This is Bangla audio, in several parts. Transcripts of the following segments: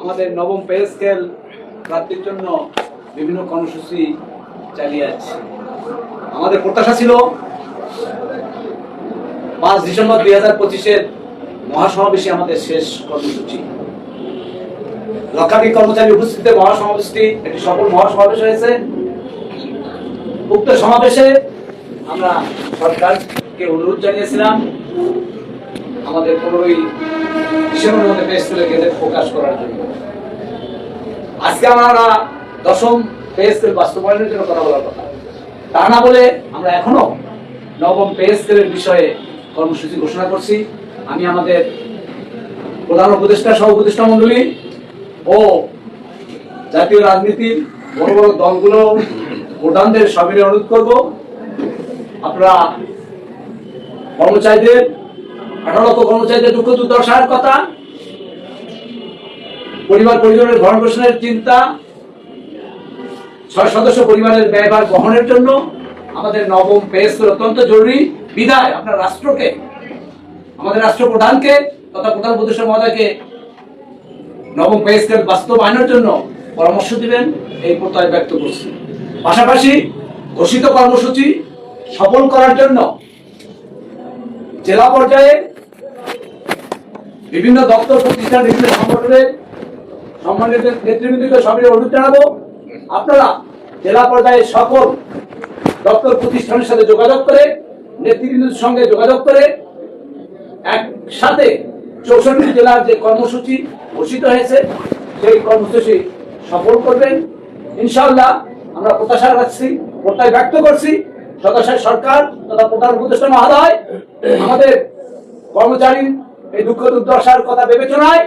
আমাদের নবম পে স্কেল প্রাপ্তির জন্য বিভিন্ন কর্মসূচি চালিয়ে যাচ্ছে। আমাদের প্রত্যাশা ছিল পাঁচ ডিসেম্বর দুই হাজার পঁচিশের মহাসমাবেশে আমাদের শেষ কর্মসূচি। লক্ষাধিক কর্মচারী উপস্থিতিতে মহাসমাবেশটি একটি সফল মহাসমাবেশ হয়েছে। উক্ত সমাবেশে আমরা সরকারকে অনুরোধ জানিয়েছিলাম আমাদের পনেরোই ডিসেম্বরের মধ্যে পে স্কেলে গেজেট প্রকাশ করার জন্য। আজকে আমরা দশম পে বাস্তবায়নের জন্য কথা বলার কথা। তা না বলে আমরা এখনও নবম পে বিষয়ে কর্মসূচি ঘোষণা করছি। আমি আমাদের প্রধান উপদেষ্টা, সহ উপদেষ্টা মন্ডলী ও জাতীয় রাজনীতির বড় বড় দলগুলো ভোটারদের সবিনে অনুরোধ করব। আপনারা কর্মচারীদের নবম রাষ্ট্রকে, আমাদের রাষ্ট্রপ্রধানকে তথা মহোদয়কে নবম বাস্তবায়নের জন্য পরামর্শ দিবেন, এই প্রত্যয় ব্যক্ত করছি। পাশাপাশি ঘোষিত কর্মসূচি সফল করার জন্য জেলা পর্যায়ে বিভিন্ন দপ্তর, প্রতিষ্ঠান, বিভিন্ন সংগঠনের সম্মানিত নেতৃবৃন্দকে সবাই অনুরোধ জানাব, আপনারা জেলা পর্যায়ে সকল দপ্তর, প্রতিষ্ঠানের সাথে যোগাযোগ করে, নেতৃবৃন্দের সঙ্গে যোগাযোগ করে, একসাথে চৌষট্টি জেলার যে কর্মসূচি ঘোষিত হয়েছে, সেই কর্মসূচি সফল করবেন। ইনশাল্লাহ আমরা প্রত্যাশা রাখছি, প্রত্যয় ব্যক্ত করছি। সদস্য সরকার তথা প্রধান উপদেষ্টা মহোদয়, আমাদের কর্মচারী এই দুঃখ দুর্দশার কথা বিবেচনায়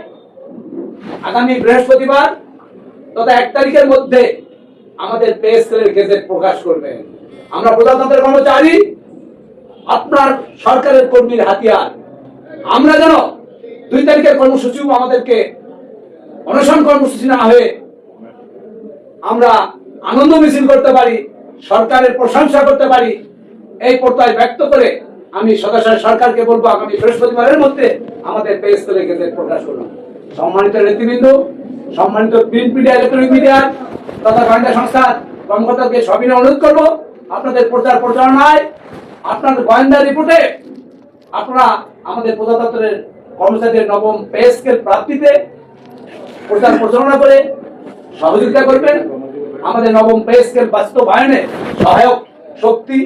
আগামী বৃহস্পতিবার তথা এক তারিখের মধ্যে আমাদের পে স্কেলের গেজেট প্রকাশ করবেন আমরা প্রজাতন্ত্রের কর্মচারী, আপনার সরকারের কর্মীর হাতিয়ার। আমরা যেন দুই তারিখের কর্মসূচিও আমাদেরকে অনশন কর্মসূচি না হয়ে আমরা আনন্দ মিছিল করতে পারি সরকারের প্রশংসা করতে পারি, এই প্রত্যয় ব্যক্ত করে আমি সদস্য সরকারকে বলব, আগামী বৃহস্পতিবারের মধ্যে আমাদের পেজ করে গেজেট প্রকাশ করুন। সম্মানিত নেতৃবৃন্দ, সম্মানিত প্রিন্ট মিডিয়া ইলেকট্রনিক মিডিয়া তথা গোয়েন্দা সংস্থার কর্মকর্তাকে সবিনয় অনুরোধ করব, আপনাদের প্রচার প্রচারণায়, আপনার গোয়েন্দা রিপোর্টে আপনারা আমাদের প্রজাতন্ত্রের কর্মচারীদের নবম পে স্কেল প্রাপ্তিতে প্রচার প্রচারণা করে সহযোগিতা করবেন। আমাদের নবম পে স্কেল বাস্তবায়নে সহায়ক শক্তি,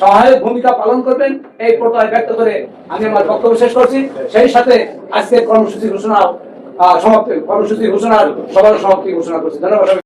সহায়ক ভূমিকা পালন করবেন। এই প্রত্যয় ব্যক্ত করে আমি আমার বক্তব্য শেষ করছি। সেই সাথে আজকের কর্মসূচি ঘোষণা সমাপ্তি কর্মসূচি ঘোষণার, সবার সমাপ্তি ঘোষণা করছি। ধন্যবাদ